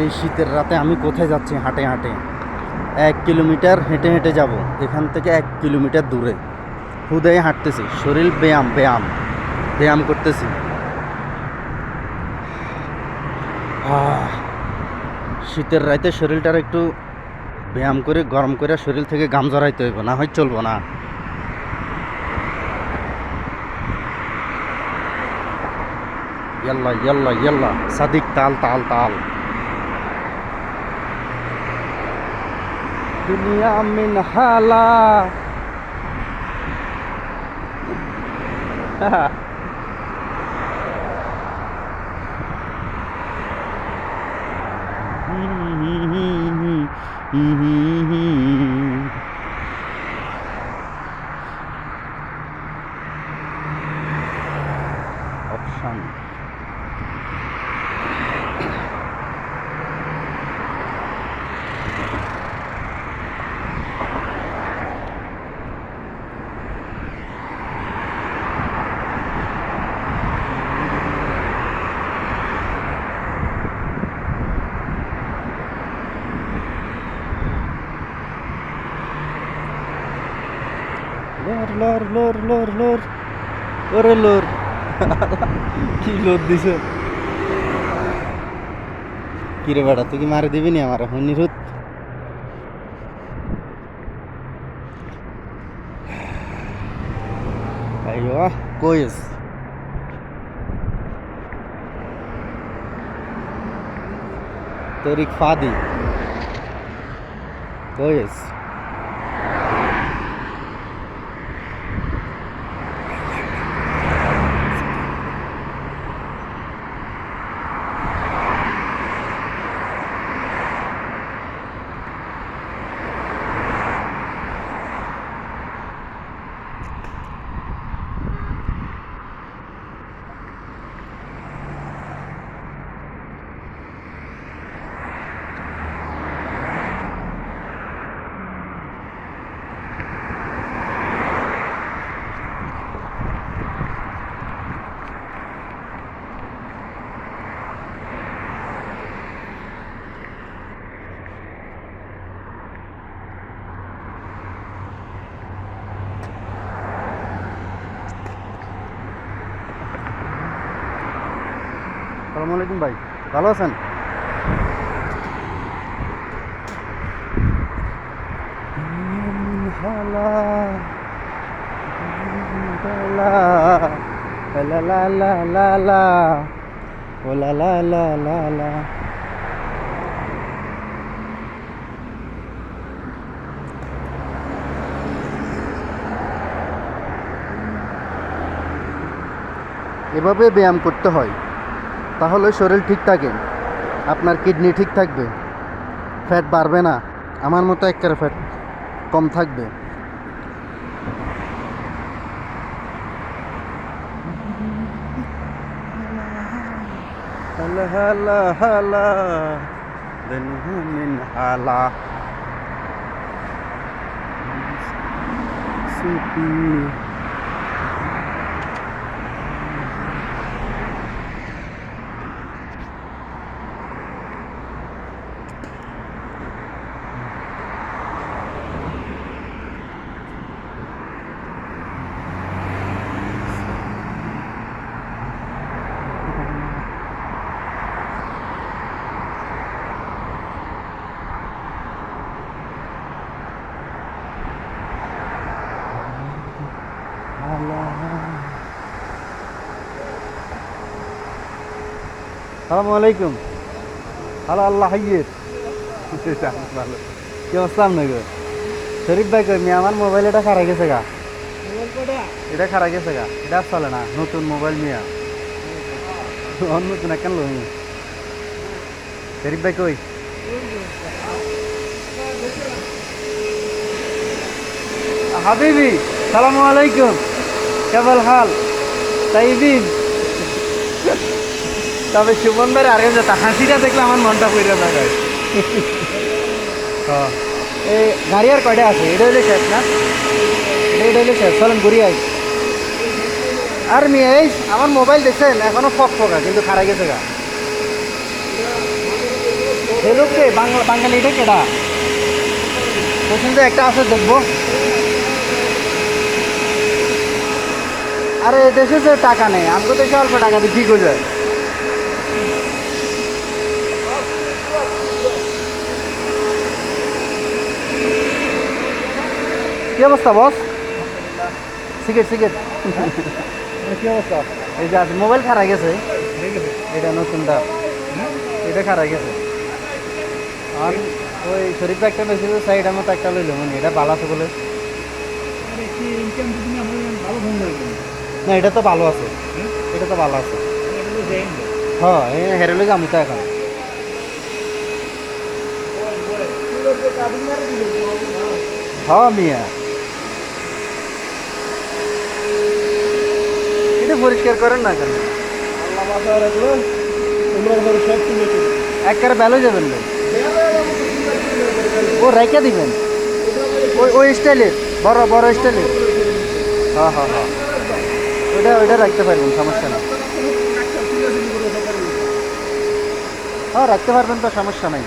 এই শীতের রাতে আমি কোথায় যাচ্ছি হাঁটে হাঁটে? এক কিলোমিটার হেঁটে হেঁটে যাব। এখান থেকে এক কিলোমিটার দূরে। হুদয়ে হাঁটতেছি। শরীর ব্যায়াম ব্যায়াম ব্যায়াম করতেছি। শীতের রাতে শরীরটার একটু ব্যায়াম করে, গরম করে শরীর থেকে গাম জড়াইতে হইব। না হয় চলবো না। ইয়াল্লা ইয়াল্লা ইয়াল্লা। সাদিক তাল তাল তাল। الدنيا من حالة লোর লোর লোর লোর ওরে লোর কি লোর দিছ কিরে বেটা তুই কি মারে দিবি নি আমার এখন নিরুত Aywa, koyuz. Tarik Fadi. Koyuz. সালামু আলাইকুম ভাই ভালো আছেন? এভাবে ব্যায়াম করতে হয়। তাহলে শরীর ঠিক থাকে আপনার কিডনি ঠিক থাকবে ফ্যাট বাড়বে না আমার মতো একেবারে ফ্যাট কম থাকবে মিন হালা সুপি সালামু আলাইকুম। হ্যালো আল্লাহ হাইয়ের। ভালো কি অবস্থা আপনার শরীফ ভাই কই আমার মোবাইল এটা খারাপ গেছে গা। এটা খারাপ গেছে গা। এটা চলে না, নতুন মোবাইল মিয়া। অন্য নতুন কেন লো শরীফ ভাই কই? হাবিবি, সালামু আলাইকুম। কেবল হাল? তাইবিন? তবে সুমন ভাই আরে যেটা হাসিটা দেখলে আমার মনটা পড়ে যায় হ্যাঁ এই গাড়ি আর কয়টা আছে? এটা হইলে শেষ না? এটা এটা হইলে শেষ। চলেন ঘুরি আই। আর মেয়ে, এই আমার মোবাইল দেখছেন? এখনও ফক ফকা কিন্তু খারাপ গেছে গা। লোককে বাংলা বাঙালি এটা কেডা? পছন্দ একটা আছে, দেখব। আরে, দেশে যে টাকা নেই আমাকে দেশে অল্প টাকা দিয়ে কি করে কি অবস্থা বস? Cigarette cigarette. কি অবস্থা? এই যে আছে মোবাইল খারাপ গেছে। এটা নতুনটা এটা খারাপ গেছে। আর ওই শরীফ একটা বেশি সাইড মতো একটা লইলো মানে এটা ভালো আছে বলে। না এটা তো ভালো আছে। এটা তো ভালো আছে। হ্যাঁ এই হেরেলে যাব তো এখন। হ্যাঁ মিয়া। পরিষ্কার করেন না কেন? একবারে বেলো যাবেন ও রেখে দিবেন? ওই ওই স্টাইলের বড় বড় স্টাইলের হ্যাঁ হ্যাঁ হ্যাঁ ওইটা ওইটা রাখতে পারবেন, সমস্যা না হ্যাঁ রাখতে পারবেন তো, সমস্যা নাই।